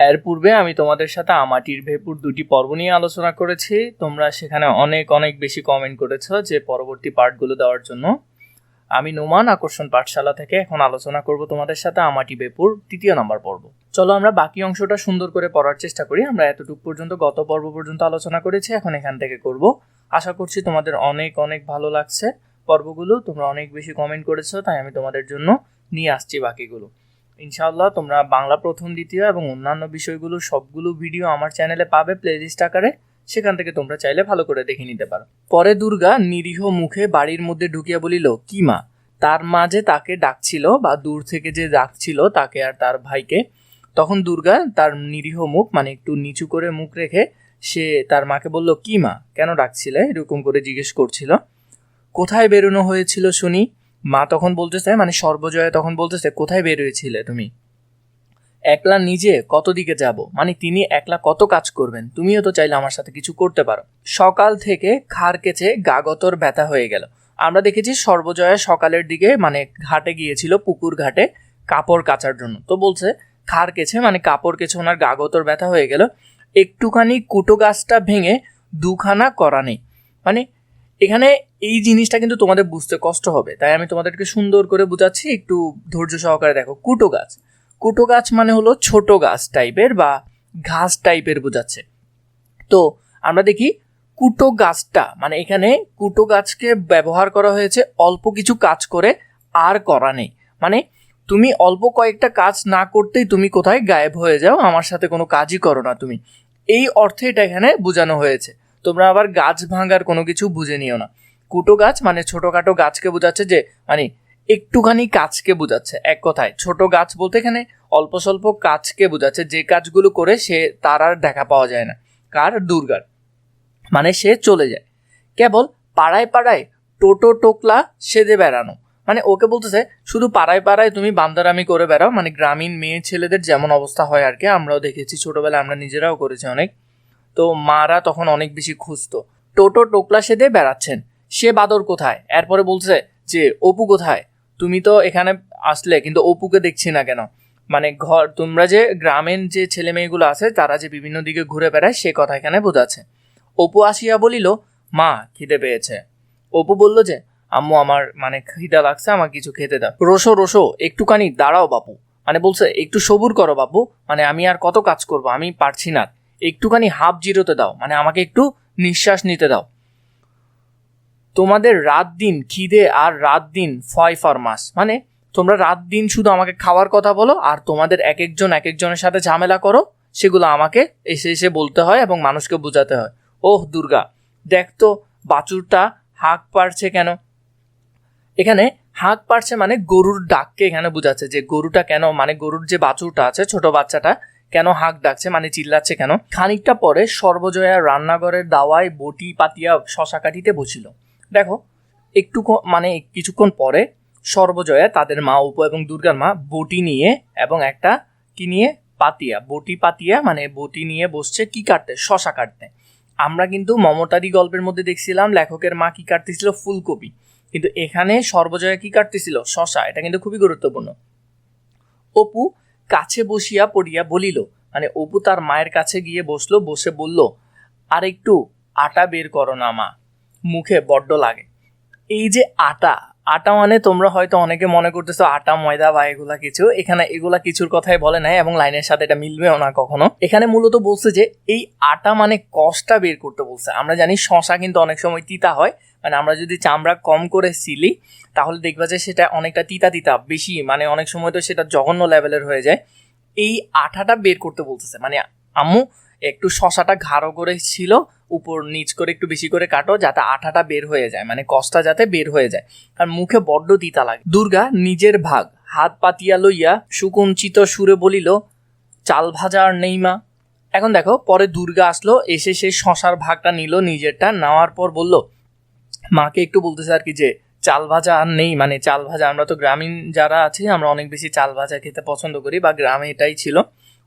এর পূর্বে আমি তোমাদের সাথে আমাটির ভেপুর দুটি পর্ব নিয়ে আলোচনা করেছি। তোমরা সেখানে অনেক অনেক বেশি কমেন্ট করেছ যে পরবর্তী পার্টগুলো দেওয়ার জন্য। আমি নোমান আকর্ষণ পাঠশালা থেকে এখন আলোচনা করব তোমাদের সাথে আমাটি বেপুর তৃতীয় নাম্বার পর্ব। চলো আমরা বাকি অংশটা সুন্দর করে পড়ার চেষ্টা করি। আমরা এতটুকু পর্যন্ত, গত পর্ব পর্যন্ত আলোচনা করেছি, এখন এখান থেকে করব। আশা করছি তোমাদের অনেক অনেক ভালো লাগছে পর্বগুলো। তোমরা অনেক বেশি কমেন্ট করেছ, তাই আমি তোমাদের জন্য নিয়ে আসছি বাকিগুলো। ইনশাআল্লাহ তোমরা বাংলা প্রথম, দ্বিতীয় এবং অন্যান্য বিষয়গুলো সবগুলো ভিডিও আমার চ্যানেলে পাবে প্লেলিস্ট আকারে। সেখান থেকে তোমরা চাইলে ভালো করে দেখে নিতে পারো। পরে দুর্গা নিরীহ মুখে বাড়ির মধ্যে ঢুকিয়া বলিল, কি মা? তার মাঝে তাকে ডাকছিল বা দূর থেকে যে ডাকছিল তাকে আর তার ভাইকে? তখন দুর্গা তার নিরীহ মুখ মানে একটু নিচু করে মুখ রেখে সে তার মাকে বলল, কি মা? কেন ডাকছিলে? এরকম করে জিজ্ঞেস করছিল। কোথায় বেরোনো হয়েছিল শুনি? মা তখন বলতেছে মানে সর্বজয়া তখন বলতেছে, কোথায় বের হয়েছিলে তুমি? একলা নিজে কত দিকে যাব? মানে তিনি একলা কত কাজ করবেন? তুমিও তো চাইলে আমার সাথে কিছু করতে পারো। সকাল থেকে খাড় কেচে গাগতর ব্যথা হয়ে গেল। আমরা দেখেছি সর্বজয়া সকালের দিকে মানে ঘাটে গিয়েছিল, পুকুর ঘাটে, কাপড় কাচার জন্য। তো বলছে খাড় কেছে মানে কাপড় কেছে ওনার গাগতর ব্যথা হয়ে গেল। একটুখানি কুটো গাছটা ভেঙে দুখানা করা নেই। মানে এখানে এই জিনিসটা কিন্তু তোমাদের বুঝতে কষ্ট হবে। তাই আমি তোমাদেরকে সুন্দর করে বুঝাচ্ছি, একটু ধৈর্য সহকারে দেখো। কুটো গাছ। কুটো গাছ মানে হলো ছোট গাছ টাইপের বা ঘাস টাইপের বোঝাচ্ছে। তো আমরা দেখি কুটো গাছটা মানে এখানে কুটো গাছকে ব্যবহার করা হয়েছে অল্প কিছু কাজ করে, আর করা নেই। মানে তুমি অল্প কয়েকটা কাজ না করতেই তুমি কোথায় গায়েব হয়ে যাও, আমার সাথে কোনো কাজই করো না তুমি। এই অর্থে এটা এখানে বোঝানো হয়েছে। তোমরা আবার গাছ ভাঙার কোনো কিছু বুঝে নিও না। কুটো গাছ মানে ছোটোখাটো গাছকে বোঝাচ্ছে যে মানে একটুখানি কাজকে বোঝাচ্ছে, এক কথায়। ছোট গাছ বলতে এখানে অল্প স্বল্প কাজকে বোঝাচ্ছে, যে কাজগুলো করে সে, তার আর দেখা পাওয়া যায় না। কার? দুর্গার। মানে সে চলে যায়। কেবল পাড়ায় পাড়ায় টোটো টোকলা সেদে বেড়ানো। মানে ওকে বলতেছে, শুধু পাড়ায় পাড়ায় তুমি বান্দারামি করে বেড়াও। মানে গ্রামীণ মেয়ে ছেলেদের যেমন অবস্থা হয় আর কি, আমরাও দেখেছি ছোটোবেলায়, আমরা নিজেরাও করেছি অনেক। তো মারা তখন অনেক বেশি খুঁজতো। টোটো টোকলা সেদে বেড়াচ্ছেন। সে বাদর কোথায়? এরপরে বলছে যে, অপু কোথায়? তুমি তো এখানে আসলে, কিন্তু অপুকে দেখছি না কেন? মানে ঘর, তোমরা যে গ্রামের যে ছেলে মেয়েগুলো আছে, তারা যে বিভিন্ন দিকে ঘুরে বেড়ায়, সে কথা এখানে বোঝাচ্ছে। অপু আসিয়া বলিল, মা, খিদে পেয়েছে। অপু বলল যে, আম্মু, আমার মানে খিদা লাগছে আমার কিছু খেতে দাও। রোসো রোসো, একটুখানি দাঁড়াও বাপু। মানে বলছে, একটু সবুর করো বাপু মানে আমি আর কত কাজ করব, আমি পারছি না। একটুখানি হাফ জিরোতে দাও মানে আমাকে একটু নিঃশ্বাস নিতে দাও। তোমাদের রাত দিন খিদে আর রাত দিন ফয় ফরমাস। মানে তোমরা রাত দিন শুধু আমাকে খাওয়ার কথা বলো আর তোমাদের এক একজন এক একজনের সাথে ঝামেলা করো, সেগুলো আমাকে এসে এসে বলতে হয় এবং মানুষকে বোঝাতে হয়। ওহ, দুর্গা, দেখ তো বাছুরটা হাঁক পারছে কেন? এখানে হাঁক পারছে মানে গরুর ডাককে এখানে বোঝাচ্ছে যে গরুটা কেন মানে গরুর যে বাছুরটা আছে, ছোট বাচ্চাটা, কেন হাঁক ডাকছে মানে চিল্লাচ্ছে কেন? খানিকটা পরে সর্বজয়া রান্নাঘরের দাওয়ায় বটি পাতিয়া শশা কাটিতে বসিল। দেখো, একটু মানে কিছুক্ষণ পরে সর্বজয়া তাদের মা উপ এবং দুর্গার মা বটি নিয়ে এবং একটা কি নিয়ে? পাতিয়া। বটি পাতিয়া মানে বটি নিয়ে বসছে কি কাটতে? শশা কাটতে। আমরা কিন্তু মমতারি গল্পের মধ্যে দেখছিলাম লেখকের মা কি কাটতেছিল? ফুলকপি। কিন্তু এখানে সর্বজয়া কি কাটতেছিল? শশা। এটা কিন্তু খুবই গুরুত্বপূর্ণ। অপু কাছে বসিয়া পড়িয়া বলিল মানে অপু তার মায়ের কাছে গিয়ে বসল, বসে বলল আর একটু আটা বের করো না মা। মুখে বড্ড লাগে। এই যে আটা আটা মানে তোমরা হয়তো অনেকে মনে করতেছো আটা, ময়দা বা এগুলা কিছু। এখানে এগুলা কিছুর কথাই বলে নাই এবং লাইনের সাথে এটা মিলবেও না কখনো। এখানে মূলত বলছে যে এই আটা মানে কষটা বের করতে বলছে। আমরা জানি শশা কিন্তু অনেক সময় তিতা হয়। মানে আমরা যদি চামড়া কম করে সিলি, তাহলে দেখবা যে সেটা অনেকটা তিতা তিতা, বেশি। মানে অনেক সময় তো সেটা জঘন্য লেভেলের হয়ে যায়। এই আঠাটা বের করতে বলতেছে। মানে আম্মু একটু শশাটা ঘাড়ো করে ছিল, উপর নিচ করে একটু বেশি করে কাটো, যাতে আঠাটা বের হয়ে যায় মানে কষ্টা যাতে বের হয়ে যায়। আর মুখে বড্ড তিতা লাগে। দুর্গা নিজের ভাগ, হাত পাতিয়া লইয়া সুকুঞ্চিত সুরে বলিল, চাল ভাজা আর নেই মা। এখন দেখো, পরে দুর্গা আসলো, এসে সেই শশার ভাগটা নিল, নিজেরটা নেওয়ার পর বলল, মাকে একটু বলতেছে আর কি যে, চাল ভাজা আর নেই মানে চাল ভাজা, আমরা তো গ্রামীণ যারা আছি, আমরা অনেক বেশি চাল ভাজা খেতে পছন্দ করি, বা গ্রামে এটাই ছিল,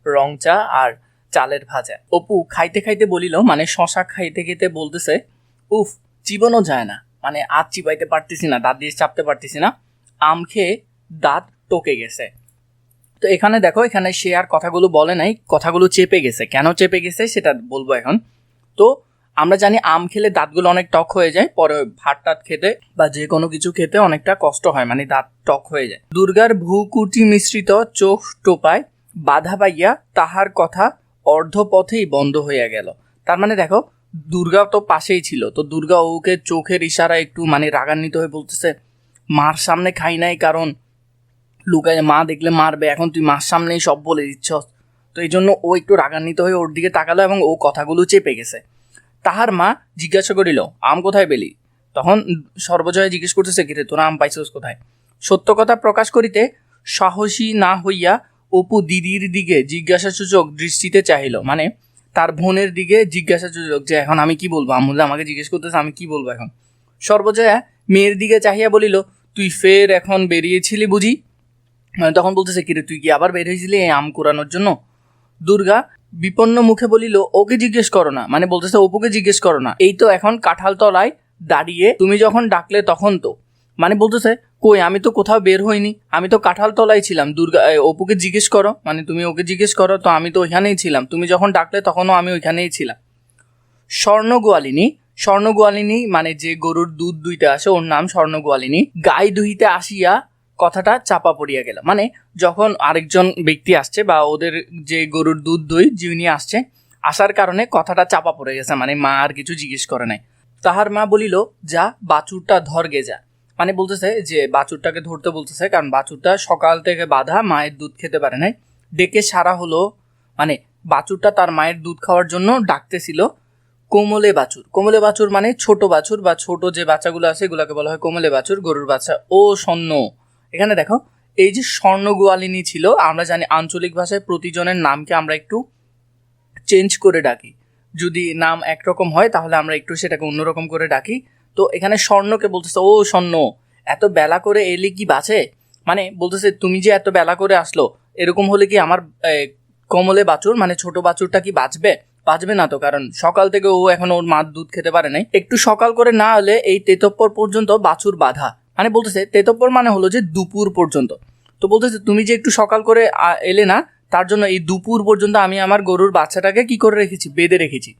রং চা আর চালের ভাজা। অপু খাইতে খাইতে বলিল মানে শশা খাইতে খেতে বলতেছে, উফ, চিবানো যায় না। মানে আর চিবাইতে পারতেছি না, দাঁত দিয়ে চাপতে পারতেছি না। আম খেয়ে দাঁত টকে গেছে। তো এখানে দেখো, এখানে সে আর কথাগুলো বলে নাই, কথাগুলো চেপে গেছে। কেন চেপে গেছে সেটা বলব এখন। তো আমরা জানি আম খেলে দাঁতগুলো অনেক টক হয়ে যায়, পরে ভাত টাত খেতে বা যে কোনো কিছু খেতে অনেকটা কষ্ট হয় মানে দাঁত টক হয়ে যায়। দুর্গার ভূকুটি মিশ্রিত চোখ টোপায় বাধা পাইয়া তাহার কথা অর্ধপথেই বন্ধ হইয়া গেল। তার মানে দেখো, দুর্গা তো পাশেই ছিল। তো দুর্গা ওকে চোখের ইশারা একটু মানে রাগান্বিত হয়ে বলতেছে, মার সামনে খাই নাই কারণ লুকায় মা দেখলে মারবে, এখন তুই মার সামনেই সব বলে দিচ্ছস। তো এই জন্য ও একটু রাগান্বিত হয়ে ওর দিকে তাকালো এবং ও কথাগুলো চেপে গেছে। তাহার মা জিজ্ঞাসা করিল, আম কোথায় পেলি? তখন সর্বজয় জিজ্ঞেস করতেছে, কিরে, তোরা আম পাইছিস কোথায়? সত্য কথা প্রকাশ করিতে সাহসী না হইয়া অপু দিদির দিকে জিজ্ঞাসাসূচক দৃষ্টিতে চাহিল। মানে তার বোনের দিকে জিজ্ঞাসাসূচক যে, এখন আমি কি বলব? আমুল্লা আমাকে জিজ্ঞেস করতেছে, আমি কি বলব এখন? সর্বজয়া মেয়ের দিকে চাহিয়া বলিল, তুই ফের এখন বেরিয়েছিলি বুঝি? মানে তখন বলতেছে, কিরে, তুই কি আবার বের হয়েছিলি এই আম কুড়ানোর জন্য? দুর্গা বিপন্ন মুখে বলিল, ওকে জিজ্ঞেস করো না। মানে বলতেছে, অপুকে জিজ্ঞেস করো না। এই তো এখন কাঁঠাল তলায় দাঁড়িয়ে তুমি যখন ডাকলে তখন তো। মানে বলতেছে কই, আমি তো কোথাও বের হইনি। আমি তো কাঁঠাল তলায় ছিলাম। দুর্গা অপুকে জিজ্ঞেস করো। মানে তুমি ওকে জিজ্ঞেস করো, তো আমি তো ওইখানেই ছিলাম। তুমি যখন ডাকলে তখনও আমি ওইখানেই ছিলাম। স্বর্ণ গোয়ালিনী স্বর্ণ গোয়ালিনী মানে যে গরুর দুধ দুইতে আসে, ওর নাম স্বর্ণ গোয়ালিনী গাই দুহিতে আসিয়া কথাটা চাপা পড়িয়া গেল। মানে যখন আরেকজন ব্যক্তি আসছে বা ওদের যে গরুর দুধ দই, যিনি আসছে, আসার কারণে কথাটা চাপা পড়ে গেছে। মানে মা আর কিছু জিজ্ঞেস করে নাই। তাহার মা বলিল, যা, বাছুরটা ধরগে যা। মানে বলতেছে যে বাছুরটাকে ধরতে বলতেছে, কারণ বাছুরটা সকাল থেকে বাধা, মায়ের দুধ খেতে পারে নাই। ডেকে সারা হলো মানে বাছুরটা তার মায়ের দুধ খাওয়ার জন্য ডাকতেছিল, কোমলে বাছুর। কোমলে বাছুর মানে ছোট বাছুর বা ছোট যে বাচ্চাগুলো আছে, এগুলোকে বলা হয় কোমলে বাছুর, গরুর বাচ্চা। ও স্বর্ণ। এখানে দেখো, এই যে স্বর্ণ গোয়ালিনী ছিল, আমরা জানি আঞ্চলিক ভাষায় প্রতিজনের নামকে আমরা একটু চেঞ্জ করে ডাকি। যদি নাম একরকম হয়, তাহলে আমরা একটু সেটাকে অন্যরকম করে ডাকি। তো এখানে স্বর্ণকে বলতেছে, ও স্বর্ণ, এত বেলা করে এলে কি বাঁচে? মানে বলতেছে, তুমি যে এত বেলা করে আসলো, এরকম হলে কি আমার কমলে বাছুর মানে ছোট বাছুরটা কি বাঁচবে? বাঁচবে না তো, কারণ সকাল থেকে ও এখন ওর মার দুধ খেতে পারে নাই। একটু সকাল করে না হলে এই তেতপ্পর পর্যন্ত বাছুর বাধা। মানে বলতেছে, তেতপ্পর মানে হলো যে দুপুর পর্যন্ত। তো বলতেছে, তুমি যে একটু সকাল করে এলে না, তার জন্য এই দুপুর পর্যন্ত আমি আমার গরুর বাচ্চাটাকে কি করে রেখেছি? বেঁধে রেখেছি।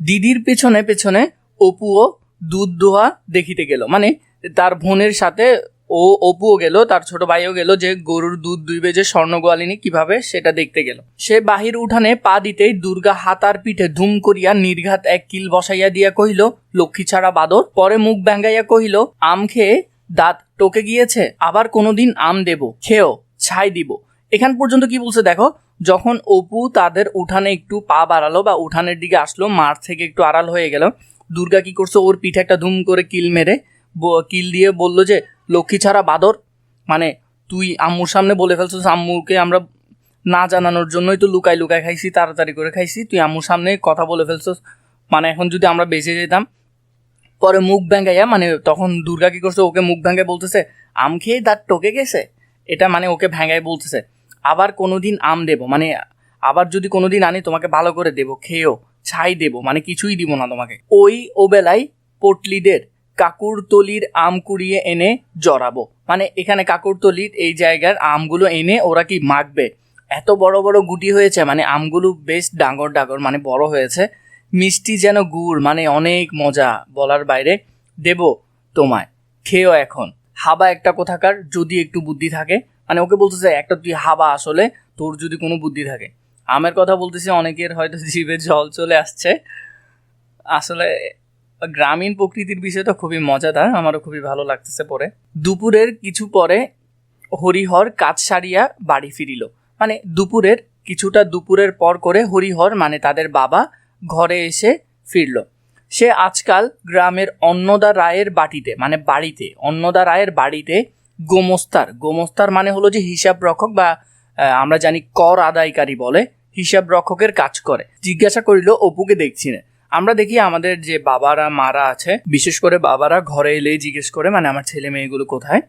দিদির পেছনে পেছনে অপুও দুধ দোয়া দেখিতে গেল। মানে তার বোনের সাথে ও অপুও গেল, তার ছোট ভাইও গেল যে গরুর দুধ দুইবে যে স্বর্ণ গোয়ালিনী কীভাবে সেটা দেখতে গেল। সে বাহির উঠানে পা দিতেই দুর্গা হাতার পিঠে ধুম করিয়া নির্ঘাত এক কিল বসাইয়া দিয়া কহিল, লক্ষ্মী ছাড়া বাদর? পরে মুখ ব্যাঙ্গাইয়া কহিল, আম খেয়ে দাঁত টোকে গিয়েছে, আবার কোনোদিন আম দেব, খেও, ছাই দিব। এখান পর্যন্ত কি বলছে দেখো, যখন অপু তাদের উঠানে একটু পা বাড়ালো বা উঠানের দিকে আসলো, মাঠ থেকে একটু আড়াল হয়ে গেল দুর্গা কি করছে? ওর পিঠে একটা ধুম করে কিল মেরে কিল দিয়ে বলল যে, লক্ষ্মী ছাড়া বাদর। মানে তুই আম্মুর সামনে বলে ফেলছিস, আম্মুকে আমরা না জানানোর জন্যই তো লুকাই লুকাই খাইছি, তাড়াতাড়ি করে খাইছি। তুই আম্মুর সামনে কথা বলে ফেলছিস। মানে এখন যদি আমরা বেঁচে যেতাম, পরে মুখ ব্যাঙ্গাইয়া মানে তখন দুর্গা কি করছে? ওকে মুখ ভেঙে বলতেছে, আম খেয়ে দাঁত টকে গেছে? এটা মানে ওকে ভেঙাই বলতেছে। আবার কোনোদিন আম দেব মানে আবার যদি কোনোদিন আনি, তোমাকে ভালো করে দেব, খেয়েও। ছাই দেব মানে কিছুই দিব না তোমাকে। ওই ও বেলায় পটলিদের কাকুরতলির আম কুড়িয়ে এনে জড়াবো। মানে এখানে কাকুরতলির এই জায়গার আমগুলো এনে ওরা কি মাখবে? এত বড় বড় গুটি হয়েছে মানে আমগুলো বেশ ডাঙর ডাঙর মানে বড় হয়েছে। মিষ্টি যেন গুড় মানে অনেক মজা বলার বাইরে। দেব তোমায়, খেয়েও এখন। হাবা একটা কোথাকার যদি একটু বুদ্ধি থাকে। মানে ওকে বলতেছে একটা তুই হাবা আসলে তোর যদি কোনো বুদ্ধি থাকে। আমের কথা বলতেছি, অনেকের হয়তো জিভে জল চলে আসছে। আসলে গ্রামীণ প্রকৃতির বিষয়টা খুবই মজাদার, আমারও খুবই ভালো লাগতেছে পরে। দুপুরের কিছু পরে হরিহর কাজ সারিয়া বাড়ি ফিরিল। মানে দুপুরের কিছুটা দুপুরের পর করে হরিহর মানে তাদের বাবা, ঘরে এসে ফিরল। সে আজকাল গ্রামের অন্নদা রায়ের বাটিতে মানে বাড়িতে, অন্নদা রায়ের বাড়িতে গোমস্তার। গোমস্তার মানে হলো যে হিসাব রক্ষক বা আমরা জানি কর আদায়কারী বলে হিসাব রক্ষকের কাজ করে। জিজ্ঞাসা করিল, অপুকে দেখছি না। আমরা দেখি আমাদের যে বাবারা, মারা আছে, বিশেষ করে বাবারা ঘরে এলেই জিজ্ঞেস করে মানে আমার ছেলে মেয়েগুলো কোথায়?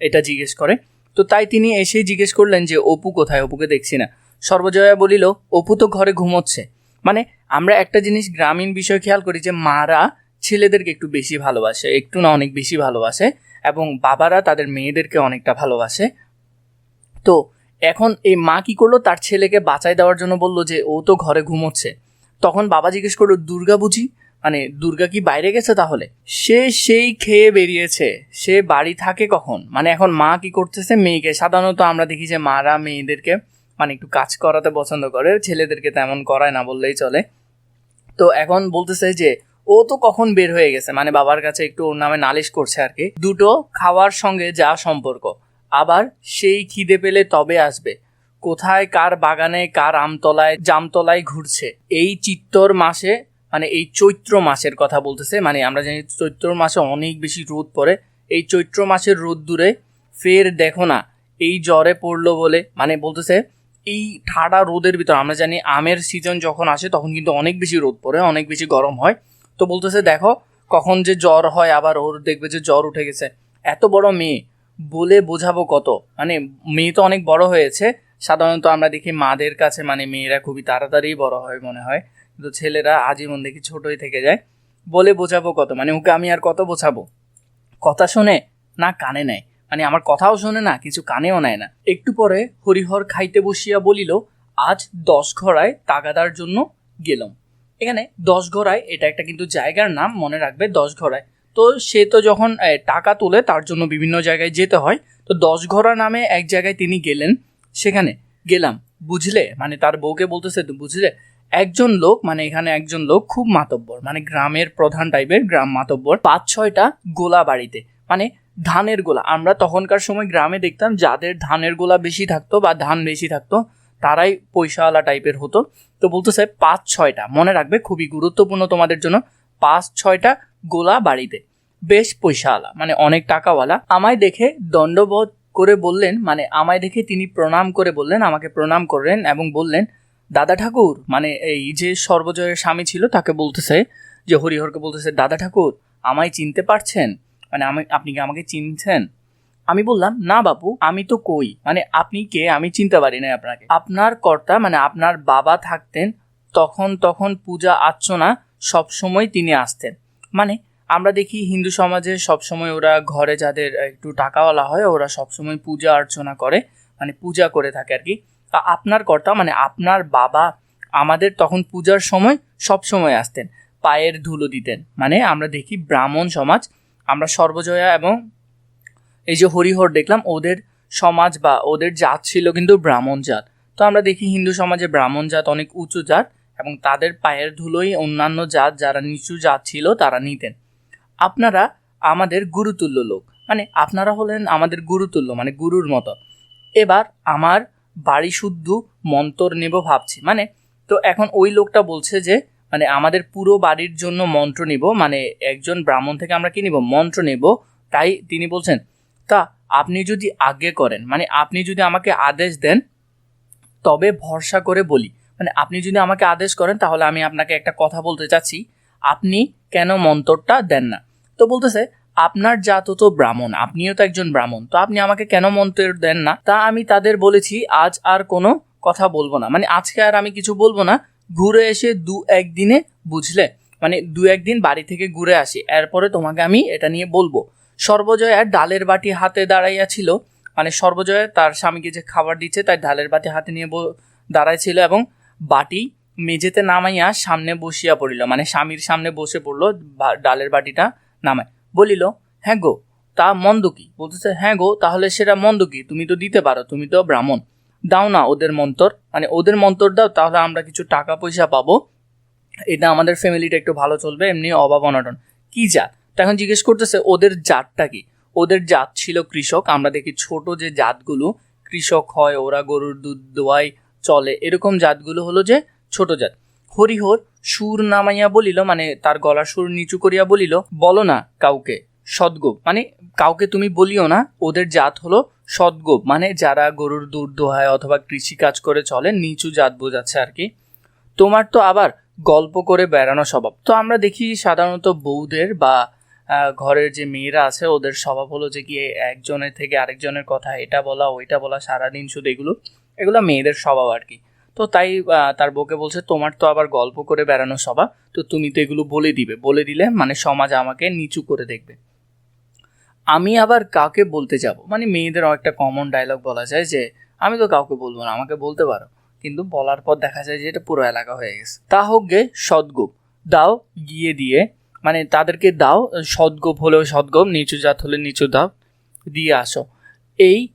এটা জিজ্ঞেস করে। তো তাই তিনি এসেই জিজ্ঞেস করলেন যে, অপু কোথায়? অপুকে দেখছি না। সর্বজয়া বলিল, অপু তো ঘরে ঘুমোচ্ছে। মানে আমরা একটা জিনিস গ্রামীণ বিষয় খেয়াল করি যে, মারা ছেলেদেরকে একটু বেশি ভালোবাসে, একটু না অনেক বেশি ভালোবাসে, এবং বাবারা তাদের মেয়েদেরকে অনেকটা ভালোবাসে। তো এখন এই মা কি করল? তার ছেলেকে বাঁচাই দেওয়ার জন্য বলল যে, ও তো ঘরে ঘুমোচ্ছে। তখন বাবা জিজ্ঞেস করল, দুর্গা বুঝি? মানে দুর্গা কি বাইরে গেছে তাহলে? সে সেই খেয়ে বেরিয়েছে। সে বাড়ি থাকে কখন? মানে এখন মা কি করতেছে? মেয়েকে। সাধারণত আমরা দেখি যে মারা মেয়েদেরকে মানে একটু কাজ করাতে পছন্দ করে, ছেলেদেরকে তেমন করায় না বললেই চলে। তো এখন বলতেছে যে, ও তো কখন বের হয়ে গেছে? মানে বাবার কাছে একটু ওর নামে নালিশ করছে আর কি। দুটো খাওয়ার সঙ্গে যা সম্পর্ক। আবার সেই খিদে পেলে তবে আসবে। কোথায় কার বাগানে কার আমতলায় জামতলায় ঘুরছে? এই চিত্তর মাসে মানে এই চৈত্র মাসের কথা বলতেছে মানে আমরা জানি চৈত্র মাসে অনেক বেশি রোদ পড়ে, এই চৈত্র মাসের রোদ দূরে ফের দেখো না, এই জ্বরে পড়ল বলে মানে বলতেছে এই ঠাডা রোদের ভিতর, আমরা জানি আমের সিজন যখন আসে তখন কিন্তু অনেক বেশি রোদ পড়ে, অনেক বেশি গরম হয়। তো বলতেছে দেখো কখন যে জ্বর হয়, আবার ওর দেখবে যে জ্বর উঠে গেছে। এত বড় মেয়ে বলে বোঝাবো কত। মানে মেয়ে তো অনেক বড় হয়েছে, সাধারণত আমরা দেখি মাদের কাছে মানে মেয়েরা খুবই তাড়াতাড়ি বড় হয় মনে হয়, কিন্তু ছেলেরা আজীবন দেখি ছোটই থেকে যায়। বলে বোঝাবো কত মানে ওকে আমি আর কত বোঝাবো? কথা শোনে না কানে নেয় মানে আমার কথাও শোনে না, কিছু কানেও নেয় না। একটু পরে হরিহর খাইতে বসিয়া বলিল, আজ দশ ঘড়ায় তাগাদার জন্য গেলাম। এখানে দশ ঘড়ায়, এটা একটা কিন্তু জায়গার নাম, মনে রাখবে দশ ঘড়ায়। তো সে তো যখন টাকা তোলে, তার জন্য বিভিন্ন জায়গায় যেতে হয়। তো দশ ঘড়া নামে এক জায়গায় তিনি গেলেন। সেখানে গেলাম। বুঝলে? মানে তার বউকে বলতেছে, বুঝলে? একজন লোক মানে এখানে একজন লোক খুব মাতব্বর মানে গ্রামের প্রধান টাইপের গ্রাম মাতব্বর, পাঁচ ছয়টা গোলা বাড়িতে। মানে ধানের গোলা। আমরা তখনকার সময় গ্রামে দেখতাম, যাদের ধানের গোলা বেশি থাকতো বা ধান বেশি থাকতো, তারাই পয়সাওয়ালা টাইপের হতো। তো বলতেছে, পাঁচ ছয়টা। মনে রাখবে, খুবই গুরুত্বপূর্ণ তোমাদের জন্য। পাঁচ, ছয়টা গোলা বাড়িতে। বেশ পয়সাওয়ালা মানে অনেক টাকাওয়ালা। আমায় দেখে দণ্ডবোধ করে বললেন মানে আমায় দেখে তিনি প্রণাম করে বললেন, আমাকে প্রণাম করলেন এবং বললেন, দাদা ঠাকুর মানে এই যে সর্বজয়ের স্বামী ছিল, তাকে বলতেছে যে, হরিহরকে বলতেছে, দাদা ঠাকুর, আমায় চিনতে পারছেন? মানে আমি, আপনি কি আমাকে চিনছেন? আমি বললাম, না বাপু, আমি তো কই। মানে আপনি কে? আমি চিনতে পারি না আপনাকে। আপনার কর্তা মানে আপনার বাবা থাকতেন, তখন তখন পূজা আর্চনা সবসময় তিনি আসতেন। মানে আমরা দেখি হিন্দু সমাজে সবসময় ওরা ঘরে যাদের একটু টাকাওয়ালা হয়, ওরা সবসময় পূজা অর্চনা করে মানে পূজা করে থাকে আর কি তা আপনার কর্তা মানে আপনার বাবা আমাদের তখন পূজার সময় সব সময় আসতেন, পায়ের ধুলো দিতেন। মানে আমরা দেখি ব্রাহ্মণ সমাজ, আমরা সর্বজয়া এবং এই যে হরিহর দেখলাম, ওদের সমাজ বা ওদের জাত ছিল কিন্তু ব্রাহ্মণ জাত। তো আমরা দেখি হিন্দু সমাজে ব্রাহ্মণ জাত অনেক উঁচু জাত এবং তাদের পায়ের ধুলোই অন্যান্য জাত যারা নিচু জাত ছিল, তারা নিতেন। আপনারা আমাদের গুরুতুল্য লোক। মানে আপনারা হলেন আমাদের গুরুতুল্য মানে গুরুর মতো। এবার আমার বাড়ি শুদ্ধ মন্তর নেব ভাবছি। মানে তো এখন ওই লোকটা বলছে যে মানে আমাদের পুরো বাড়ির জন্য মন্ত্র নিব মানে একজন ব্রাহ্মণ থেকে আমরা কি নিব? মন্ত্র নেব। তাই তিনি বলছেন, তা আপনি যদি আগে করেন মানে আপনি যদি আমাকে আদেশ দেন, তবে ভরসা করে বলি। মানে আপনি যদি আমাকে আদেশ করেন, তাহলে আমি আপনাকে একটা কথা বলতে চাচ্ছি। আপনি কেন মন্তরটা দেন না? তো বলতেছে, আপনার জাত তো ব্রাহ্মণ, আপনিও তো একজন ব্রাহ্মণ, তো আপনি আমাকে কেন মন্ত্র দেন না? তা আমি তাদের বলেছি, আজ আর কোনো কথা বলব না। মানে আজকে আর আমি কিছু বলব না। ঘুরে এসে দু একদিনে বুঝলে মানে দু একদিন বাড়ি থেকে ঘুরে আসি, এরপরে তোমাকে আমি এটা নিয়ে বলব। সর্বজয়া ডালের বাটি হাতে দাঁড়াইয়া ছিল মানে সর্বজয়া তার স্বামীকে যে খাবার দিচ্ছে, তাই ডালের বাটি হাতে নিয়ে দাঁড়াইছিল এবং বাটি মেঝেতে নামাইয়া সামনে বসিয়া পড়িল। মানে স্বামীর সামনে বসে পড়ল ডালের বাটিটা নামায়। বলিল হ্যাঁ গো, তা মন্দ কি? বলতেছে হ্যাঁ গো, তাহলে সেটা মন্দ কি? তুমি তো দিতে পারো, তুমি তো ব্রাহ্মণ। দাও না ওদের মন্তর। মানে ওদের মন্তর দাও, তাহলে আমরা কিছু টাকা পয়সা পাবো। এটা আমাদের ফ্যামিলিটা একটু ভালো চলবে, এমনি অভাব অনটন। কী জাত? তখন জিজ্ঞেস করতেছে, ওদের জাতটা কি? ওদের জাত ছিল কৃষক। আমরা দেখি ছোট যে জাতগুলো, কৃষক হয়, ওরা গরুর দুধ দোয়াই চলে। এরকম জাতগুলো হলো যে ছোট জাত। হরিহর সুর নামাইয়া বলিল মানে তার গলার সুর নিচু করিয়া বলিল, বলো না কাউকে, সদ্গোপ। মানে কাউকে তুমি বলিও না, ওদের জাত হলো সদ্গোপ। মানে যারা গরুর দুধ দোহায় অথবা কৃষি কাজ করে চলে, নিচু জাত বোঝাচ্ছে আর কি। তোমার তো আবার গল্প করে বেড়ানো স্বভাব। তো আমরা দেখি সাধারণত বউদের বা ঘরের যে মেয়েরা আছে, ওদের স্বভাব হলো যে কি, একজনের থেকে আরেকজনের কথা, এটা বলা, ওইটা বলা, সারাদিন শুধু এগুলো। এগুলো মেয়েদের স্বভাব আর কি। তো তাই তার বউকে বলছে, তোমার তো আবার গল্প করে বেড়ানো স্বভাব, তো তুমি তো এগুলো বলে দিবে। বলে দিলে মানে সমাজ আমাকে নিচু করে দেখবে। আমি আবার কাকে বলতে যাব। মানে মেয়েদের একটা কমন ডায়লগ বলা যায় যে, আমি তো কাউকে বলব না, আমাকে বলতে পারো। কিন্তু বলার পর দেখা যায় যে, এটা পুরো এলাকা হয়ে গেছে। তা হোক গে, সদ্গোপ। দাও, গিয়ে দিয়ে মানে তাদেরকে দাও, সদ্গোপ হলেও সদ্গোপ, নিচু জাত হলে নিচু দাও, দিয়ে আসো। এই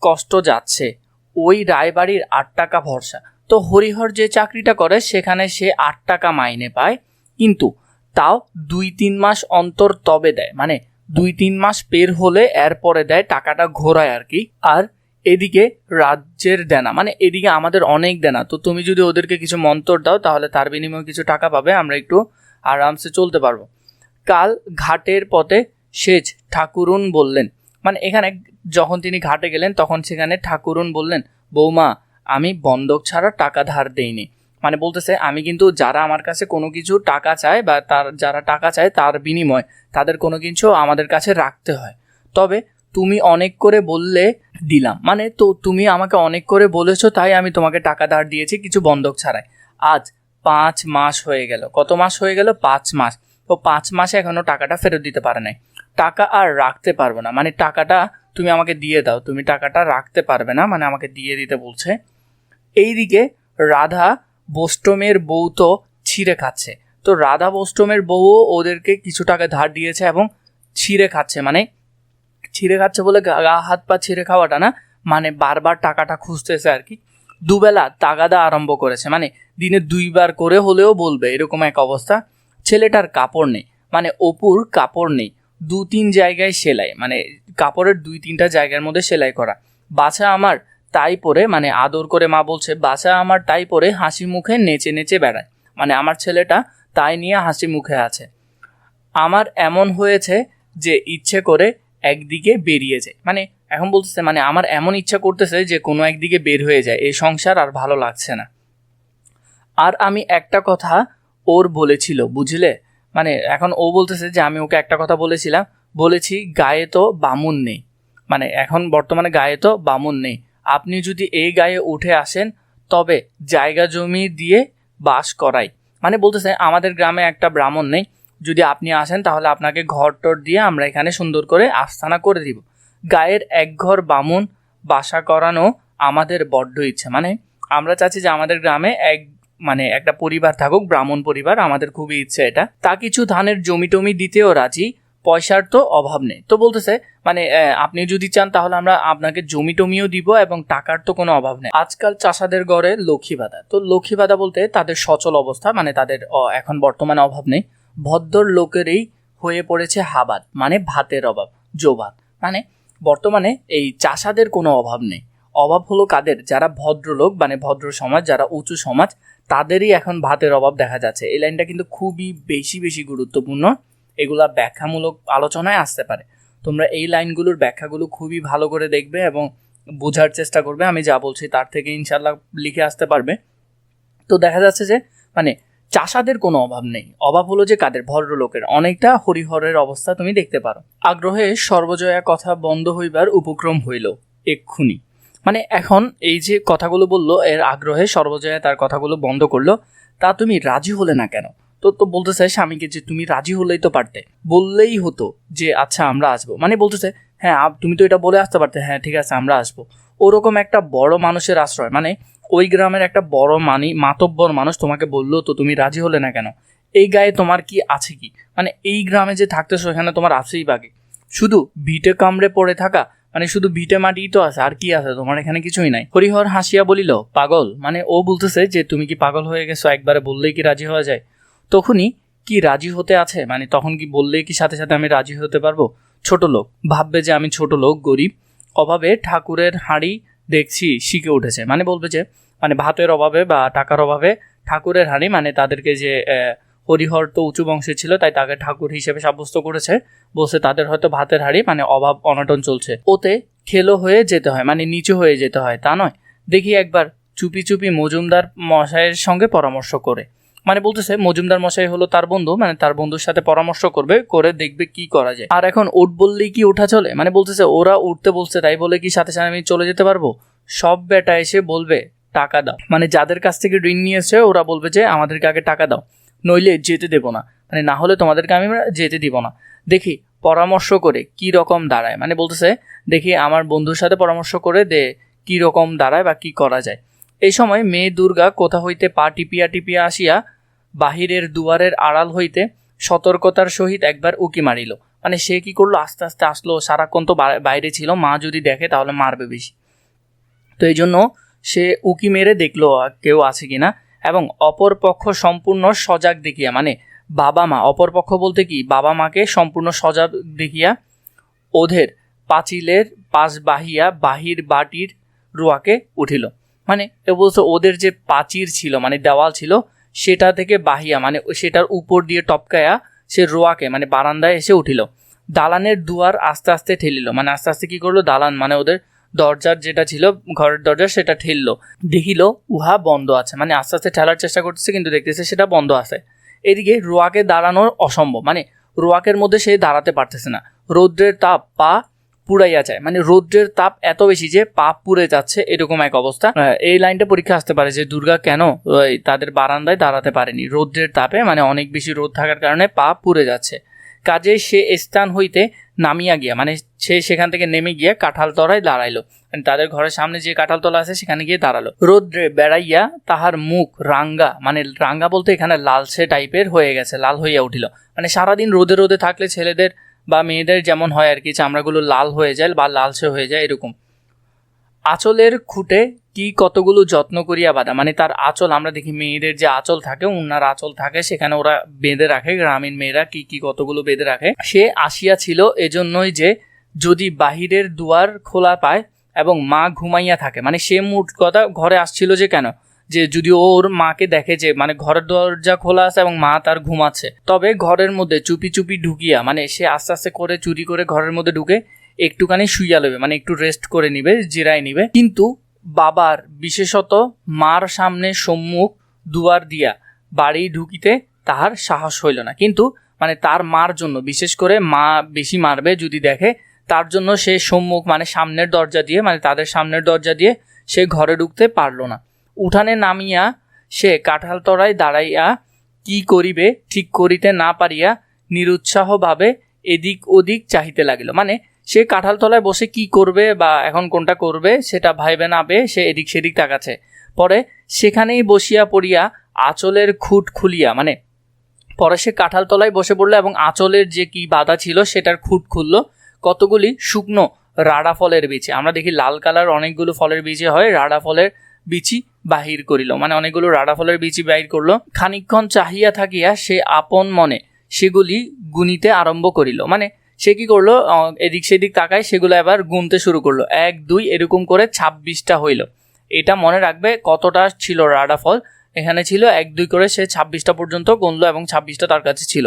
কষ্ট যাচ্ছে। ওই রায়বাড়ির আট টাকা ভরসা। তো হরিহর যে চাকরিটা করে, সেখানে সে আট টাকা মাইনে পায়। কিন্তু তাও দুই তিন মাস অন্তর তবে দেয়। মানে দুই তিন মাস পের হলে এরপরে দেয় টাকাটা ঘোরায় আর কি। আর এদিকে রাজ্যের দেনা মানে এদিকে আমাদের অনেক দেনা। তো তুমি যদি ওদেরকে কিছু মন্তর দাও, তাহলে তার বিনিময়ে কিছু টাকা পাবে, আমরা একটু আরামসে চলতে পারব। কাল ঘাটের পথে সেচ ঠাকুরুন বললেন মানে এখানে যখন তিনি ঘাটে গেলেন, তখন সেখানে ঠাকুরুন বললেন, বৌমা, আমি বন্ধক ছাড়া টাকা ধার দেইনি। মানে বলতেছে, আমি কিন্তু যারা আমার কাছে কোনো কিছু টাকা চায় বা তার, যারা টাকা চায় তার বিনিময়, তাদের কোনো কিছু আমাদের কাছে রাখতে হয়। তবে তুমি অনেক করে বললে দিলাম। মানে তো তুমি আমাকে অনেক করে বলেছ, তাই আমি তোমাকে টাকা ধার দিয়েছি, কিছু বন্ধক ছাড়াই। আজ পাঁচ মাস হয়ে গেল। কত মাস হয়ে গেল? পাঁচ মাস। তো পাঁচ মাসে এখনও টাকাটা ফেরত দিতে পারে নাই। টাকা আর রাখতে পারব না। মানে টাকাটা তুমি আমাকে দিয়ে দাও। তুমি টাকাটা রাখতে পারবে না মানে আমাকে দিয়ে দিতে বলছে। এইদিকে রাধা বোস্টমের বউ তো ছিঁড়ে খাচ্ছে। তো রাধা বোস্টমের বউও ওদেরকে কিছু টাকা ধার দিয়েছে এবং ছিঁড়ে খাচ্ছে। মানে ছিঁড়ে খাচ্ছে বলে গা, হাত, পা ছিঁড়ে খাওয়াটা না মানে বারবার টাকাটা খুঁজতেছে আর কি। দুবেলা তাগাদা আরম্ভ করেছে। মানে দিনে দুইবার করে হলেও বলবে, এরকম এক অবস্থা। ছেলেটার কাপড় নেই। মানে অপুর কাপড় নেই। দু তিন জায়গায় সেলাই মানে কাপড়ের দুই তিনটা জায়গার মধ্যে সেলাই করা। বাছা আমার তাই পরে মানে আদর করে মা বলছে, বাছা আমার তাই পরে হাসি মুখে নেচে নেচে বেড়ায়। মানে আমার ছেলেটা তাই নিয়ে হাসি মুখে আছে। আমার এমন হয়েছে যে ইচ্ছে করে একদিকে বেরিয়ে যায়। মানে এখন বলতেছে মানে আমার এমন ইচ্ছা করতেছে যে কোনো একদিকে বের হয়ে যায়। এই সংসার আর ভালো লাগছে না। আর আমি একটা কথা ওর বলেছিল, বুঝলে? মানে এখন ও বলতেছে যে আমি ওকে একটা কথা বলেছিলাম, বলেছি গায়ে তো বামুন নেই। মানে এখন বর্তমানে গায়ে তো বামুন নেই। আপনি যদি এই গায়ে উঠে আসেন, তবে জায়গা জমি দিয়ে বাস করাই। মানে বলতেছে আমাদের গ্রামে একটা ব্রাহ্মণ নেই। যদি আপনি আসেন, তাহলে আপনাকে ঘর টর দিয়ে আমরা এখানে সুন্দর করে আস্থানা করে দিব। গায়ের এক ঘর বামুন, বাসা করানো আমাদের বড্ড ইচ্ছে। মানে আমরা চাচ্ছি যে আমাদের গ্রামে এক মানে একটা পরিবার থাকুক, ব্রাহ্মণ পরিবার, আমাদের খুবই ইচ্ছে এটা। তা কিছু ধানের জমি টমি দিতেও রাজি, পয়সার তো অভাব নেই। তো বলতেছে মানে আপনি যদি চান তাহলে আমরা আপনাকে জমি টমিও দিব এবং টাকার তো কোনো অভাব নেই। আজকাল চাষাদের গড়ে লক্ষ্মী বাধা তো লক্ষ্মী বাধা বলতে তাদের সচল অবস্থা মানে তাদের এখন বর্তমানে অভাব নেই। ভদ্র লোকেরই হয়ে পড়েছে হাবাদ মানে ভাতের অভাব জোভাত মানে বর্তমানে এই চাষাদের কোনো অভাব নেই। অভাব হলো কাদের? যারা ভদ্রলোক মানে ভদ্র সমাজ, যারা উঁচু সমাজ তাদেরই এখন ভাতের অভাব দেখা যাচ্ছে। এই লাইনটা কিন্তু খুবই বেশি বেশি গুরুত্বপূর্ণ। এগুলা ব্যাখ্যামূলক আলোচনায় আসতে পারে। তোমরা এই লাইনগুলোর ব্যাখ্যাগুলো খুবই ভালো করে দেখবে এবং বোঝার চেষ্টা করবে। আমি যা বলছি তার থেকে ইনশাল্লাহ লিখে আসতে পারবে। তো দেখা যাচ্ছে যে মানে চাষাদের কোনো অভাব নেই। অভাব হলো যে কাদের? ভদ্রলোকের। অনেকটা হরিহরের অবস্থা তুমি দেখতে পারো। আগ্রহে সর্বজয়া কথা বন্ধ হইবার উপক্রম হইল। এক্ষুনি। মানে এখন এই যে কথাগুলো বলল, এর আগ্রহে সর্বজয়া তার কথাগুলো বন্ধ করল, তা তুমি রাজি হলে না কেন? তো তো বলতেছে স্বামীকে যে তুমি রাজি হলেই তো পারতে। বললেই হতো যে আচ্ছা আমরা আসব। মানে বলতেছে হ্যাঁ তুমি তো এটা বলে আসতে পারতে। হ্যাঁ ঠিক আছে, আমরা আসব। ওরকম একটা বড় মানুষের আশ্রয় মানে ওই গ্রামের একটা বড় মানি, মাতব্বর মানুষ তোমাকে বলল, তো তুমি রাজি হলে না কেন? এই গায়ে তোমার কি আছে কি? মানে এই গ্রামে যে থাকতেছো, এখানে তোমার আছেই বাকি শুধু ভিটে কামড়ে পড়ে থাকা মানে শুধু ভিটে মাটিই তো আছে, আর কি আছে তোমার? এখানে কিছুই নাই। হরিহর হাসিয়া বলিল, পাগল? মানে ও বলতেছে যে, তুমি কি পাগল হয়ে গেছো? একবারে বললেই কি রাজি হওয়া যায়? তখনই কি রাজি হতে আছে? মানে তখন কি বললেই কি সাথে সাথে আমি রাজি হতে পারব? ছোট লোক। ভাববে যে আমি ছোট লোক, গরিব। অভাবে ঠাকুরের হাঁড়ি দেখছি, শিখে উঠেছে। মানে বলবে যে মানে ভাতের অভাবে বা টাকার অভাবে ঠাকুরের হাঁড়ি মানে তাদেরকে যে হরিহর তো উঁচু বংশের ছিল, তাই তাকে ঠাকুর হিসেবে সাব্যস্ত করেছে। বলছে, তাদের হয়তো ভাতের হাঁড়ি মানে অভাব, অনটন চলছে। ওতে খেলো হয়ে যেতে হয় মানে নিচু হয়ে যেতে হয়, তা নয়। দেখি একবার চুপি চুপি মজুমদার মশাইয়ের সঙ্গে পরামর্শ করে। মানে বলতেছে, মজুমদার মশাই হলো তার বন্ধু মানে তার বন্ধুর সাথে পরামর্শ করবে, করে দেখবে কি করা যায়। আর এখন উঠ বললেই কি ওঠা চলে? মানে বলতেছে, ওরা উঠতে বলছে, তাই বলে কি সাথে সাথে আমি চলে যেতে পারব? সব বেটা এসে বলবে, টাকা দাও। মানে যাদের কাছ থেকে ঋণ নিয়েছে, ওরা বলবে যে, আমাদেরকে আগে টাকা দাও। নইলে যেতে দেবো না। মানে না হলে তোমাদেরকে আমি যেতে দিব না। দেখি, পরামর্শ করে কি রকম দাঁড়ায়। মানে বলতেছে, দেখি আমার বন্ধুর সাথে পরামর্শ করে দে কী রকম দাঁড়ায় বা কী করা যায়। এই সময় মেয়ে দুর্গা কোথা হইতে পা টিপিয়া টিপিয়া আসিয়া বাহিরের দুয়ারের আড়াল হইতে সতর্কতার সহিত একবার উকি মারিল। মানে সে কি করল? আস্তে আস্তে আসলো। সারাক্ষণ তো বাইরে ছিল। মা যদি দেখে তাহলে মারবে বেশি। তো এই জন্য সে উকি মেরে দেখল কেউ আছে কিনা? এবং অপর পক্ষ সম্পূর্ণ সজাগ দেখিয়া মানে বাবা মা, অপর পক্ষ বলতে কি, বাবা মাকে সম্পূর্ণ সজাগ দেখিয়া ওদের পাঁচিলের পাশ বাহিয়া বাহির বাটির রোয়াকে উঠিল। মানে এ বলছে ওদের যে পাচির ছিল মানে দেওয়াল ছিল, সেটা থেকে বাহিয়া মানে সেটার উপর দিয়ে টপকায়া সে রোয়াকে মানে বারান্দায় এসে উঠিল। দালানের দুয়ার আস্তে আস্তে ঠেলিল। মানে আস্তে আস্তে কি করল? দালান মানে ওদের দরজার যেটা ছিল, ঘরের দরজা সেটা ঠেললো। দেখিল, উহা বন্ধ আছে। মানে আস্তে আস্তে ঠেলার চেষ্টা করতেছে, কিন্তু দেখতেছে সেটা বন্ধ আছে। এদিকে রোয়াকে দাঁড়ানোর অসম্ভব। মানে রোয়াকের মধ্যে সে দাঁড়াতে পারতেছে না। রৌদ্রের তাপ পা পুড়াইয়া যায়। মানে রৌদ্রের তাপ এত বেশি যে পা পুড়ে যাচ্ছে, এরকম এক অবস্থা। এই লাইনটা পরীক্ষা আসতে পারে যে দুর্গা কেন তাদের বারান্দায় দাঁড়াতে পারেনি। রৌদ্রের তাপে মানে অনেক বেশি রোদ থাকার কারণে পা পুড়ে যাচ্ছে। কাজে সে স্থান হইতে নামিয়া গিয়া মানে সে সেখান থেকে নেমে গিয়া কাঁঠাল তলায় দাঁড়াইলো। মানে তাদের ঘরের সামনে যে কাঁঠাল তলা আছে, সেখানে গিয়ে দাঁড়াল। রোদ্রে বেড়াইয়া তাহার মুখ রাঙ্গা মানে রাঙ্গা বলতে এখানে লালসে টাইপের হয়ে গেছে, লাল হইয়া উঠিল। মানে সারাদিন রোদে রোদে থাকলে ছেলেদের বা মেয়েদের যেমন হয় আর কি, চামড়াগুলো লাল হয়ে যায় বা লালসে হয়ে যায় এরকম। আঁচলের খুঁটে কি কতগুলো যত্ন করিয়া বাঁধা? মানে তার আঁচল, আমরা দেখি মেয়েদের যে আঁচল থাকে উনার আঁচল থাকে, সেখানে ওরা বেঁধে রাখে, গ্রামীণ মেয়েরা কি কি কতগুলো বেঁধে রাখে। সে আসিয়া ছিল এজন্যই যে যদি বাহিরের দুয়ার খোলা পায় এবং মা ঘুমাইয়া থাকে মানে সে মুঠ কথা ঘরে আসছিল যে কেন? যে যদি ওর মাকে দেখে যে মানে ঘরের দরজা খোলা আছে এবং মা তার ঘুমাচ্ছে, তবে ঘরের মধ্যে চুপি চুপি ঢুকিয়া মানে সে আস্তে আস্তে করে চুরি করে ঘরের মধ্যে ঢুকে একটুখানি শুইয়া লবে মানে একটু রেস্ট করে নিবে, জিরায় নিবে। কিন্তু বাবার, বিশেষত মার সামনে সম্মুখ দুয়ার দিয়া বাড়ি ঢুকিতে তাহার সাহস হইল না। কিন্তু মানে তার মার জন্য, বিশেষ করে মা বেশি মারবে যদি দেখে, তার জন্য সে সম্মুখ মানে সামনের দরজা দিয়ে মানে তাদের সামনের দরজা দিয়ে সে ঘরে ঢুকতে পারল না। উঠানে নামিয়া সে কাঁঠাল তলায় দাঁড়াইয়া কি করিবে, ঠিক করিতে না পারিয়া নিরুৎসাহভাবে এদিক ওদিক চাহিতে লাগিল। মানে সে কাঁঠাল তলায় বসে কি করবে বা এখন কোনটা করবে সেটা ভাইবে না পেয়ে সে এদিক সেদিক তাকাচ্ছে। পরে সেখানেই বসিয়া পড়িয়া আঁচলের খুঁট খুলিয়া মানে পরে সে কাঁঠাল তলায় বসে পড়ল এবং আঁচলের যে কি বাধা ছিল সেটার খুঁট খুললো। কতগুলি শুকনো রাডা ফলের বিচি আমরা দেখি লাল কালার অনেকগুলো ফলের বিচি হয়, রাডা ফলের বিচি বাহির করিল মানে অনেকগুলো রাডা ফলের বিচি বাহির করল। খানিকক্ষণ চাহিয়া থাকিয়া সে আপন মনে সেগুলি গুনিতে আরম্ভ করিল মানে সে কি করল? এদিক সেদিক তাকায়, সেগুলো এবার গুনতে শুরু করল। এক, দুই, এরকম করে ছাব্বিশটা হইল। এটা মনে রাখবে কতটা ছিল রাডাফল? এখানে ছিল এক, দুই করে সে ছাব্বিশটা পর্যন্ত গুনলো এবং ছাব্বিশটা তার কাছে ছিল।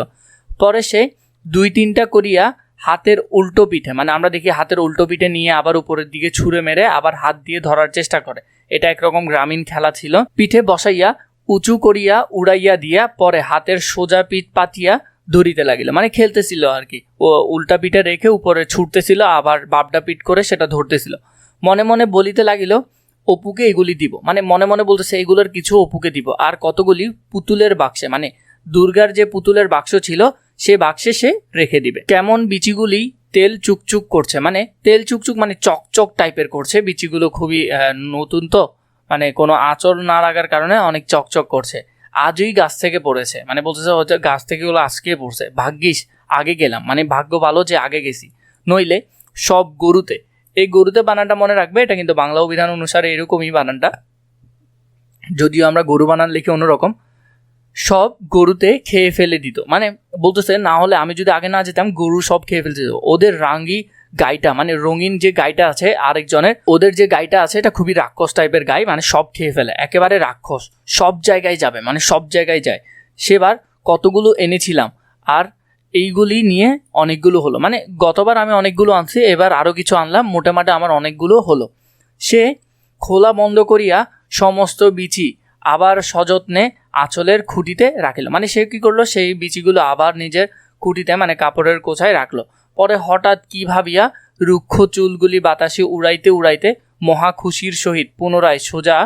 পরে সে দুই, তিনটা করিয়া হাতের উল্টো পিঠে মানে আমরা দেখি হাতের উল্টো পিঠে নিয়ে আবার উপরের দিকে ছুঁড়ে মেরে আবার হাত দিয়ে ধরার চেষ্টা করে। এটা একরকম গ্রামীণ খেলা ছিল। পিঠে বসাইয়া, উঁচু করিয়া, উড়াইয়া দিয়া, পরে হাতের সোজা পিঠ পাতিয়া ধরিতে লাগিল। মানে খেলতেছিল আর কি ও উল্টা পিঠে রেখে উপরে ছুটতেছিল, আবার বাপডা পিঠ করে সেটা ধরতেছিল। মনে মনে বলিতে লাগিল, অপুকে এগুলি দিব। মানে মনে মনে বলতেছে, এগুলোর কিছু অপুকে দিব। আর কতগুলি? পুতুলের বাক্সে। মানে দুর্গার যে পুতুলের বাক্স ছিল, সে বাক্সে সে রেখে দিবে। কেমন বিচিগুলি তেল চুকচুক করছে। মানে তেল চুকচুক মানে চকচক টাইপের করছে। বিচিগুলো খুবই নতুন তো। মানে কোনো আঁচড় না লাগার কারণে অনেক চকচক করছে। আজই গাছ থেকে পড়েছে। মানে বলতেছে হয়তো গাছ থেকে ওগুলো আজকে পড়ছে। ভাগ্যিস, আগে গেলাম। মানে ভাগ্য ভালো যে আগে গেছি। নইলে সব গরুতে। এই গরুতে বানানটা মনে রাখবে, এটা কিন্তু বাংলা অভিধান অনুসারে এরকমই বানানটা। যদিও আমরা গরু বানান লিখি অন্যরকম। সব গরুতে খেয়ে ফেলে দিত। মানে বলতেছে না হলে আমি যদি আগে না যেতাম, গরু সব খেয়ে ফেলতে ওদের রাঙ্গি গাইটা মানে রঙিন যে গাইটা আছে আরেকজনের, ওদের যে গাইটা আছে, এটা খুবই রাক্ষস টাইপের গাই মানে সব খেয়ে ফেলে, একেবারে রাক্ষস, সব জায়গায় যাবে মানে সব জায়গায় যায়। সেবার কতগুলো এনেছিলাম, আর এইগুলি নিয়ে অনেকগুলো হলো মানে গতবার আমি অনেকগুলো আনছি, এবার আরও কিছু আনলাম, মোটামুটি আমার অনেকগুলো হলো। সে খোলা বন্ধ করিয়া সমস্ত বিচি আবার সযত্নে আঁচলের খুঁটিতে রাখিল মানে সে কি করল, সেই বিচিগুলো আবার নিজের খুঁটিতে মানে কাপড়ের কোছায় রাখল। পরে হঠাৎ কি ভাবিয়া রুক্ষ চুলগুলি বাতাসে উড়াইতে উড়াইতে মহা খুশির সহিত পুনরায় সোজা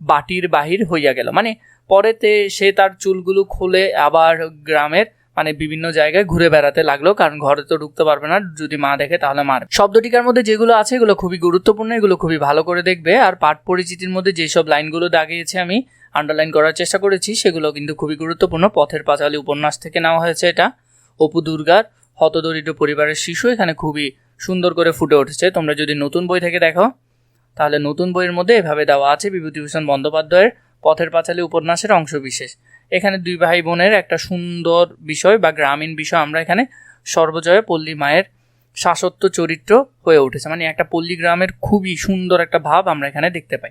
বাটির বাহির হইয়া গেল। মানে পরেতে সে তার চুলগুলো খুলে আবার গ্রামের মানে বিভিন্ন জায়গায় ঘুরে বেড়াতে লাগল, কারণ ঘরে তো ঢুকতে পারবে না, যদি মা দেখে তাহলে মার। শব্দটিকার মধ্যে যেগুলো আছে এগুলো খুবই গুরুত্বপূর্ণ, এগুলো খুবই ভালো করে দেখবে, আর পাঠ পরিচিতির মধ্যে যেসব লাইনগুলো দাগিয়েছে আমি আন্ডারলাইন করার চেষ্টা করেছি, সেগুলো কিন্তু খুবই গুরুত্বপূর্ণ। পথের পাঁচালী উপন্যাস থেকে নেওয়া হয়েছে এটা। অপু দুর্গার হতদরিদ্র পরিবারের শিশু এখানে খুবই সুন্দর করে ফুটে উঠেছে। তোমরা যদি নতুন বই থেকে দেখো, তাহলে নতুন বইয়ের মধ্যে এভাবে দেওয়া আছে বিভূতিভূষণ বন্দ্যোপাধ্যায়ের পথের পাঁচালী উপন্যাসের অংশ বিশেষ। এখানে দুই ভাই বোনের একটা সুন্দর বিষয় বা গ্রামীণ বিষয় আমরা এখানে সর্বজয়া পল্লী মায়ের শাসত্ব চরিত্র হয়ে উঠেছে। মানে একটা পল্লী গ্রামের খুবই সুন্দর একটা ভাব আমরা এখানে দেখতে পাই।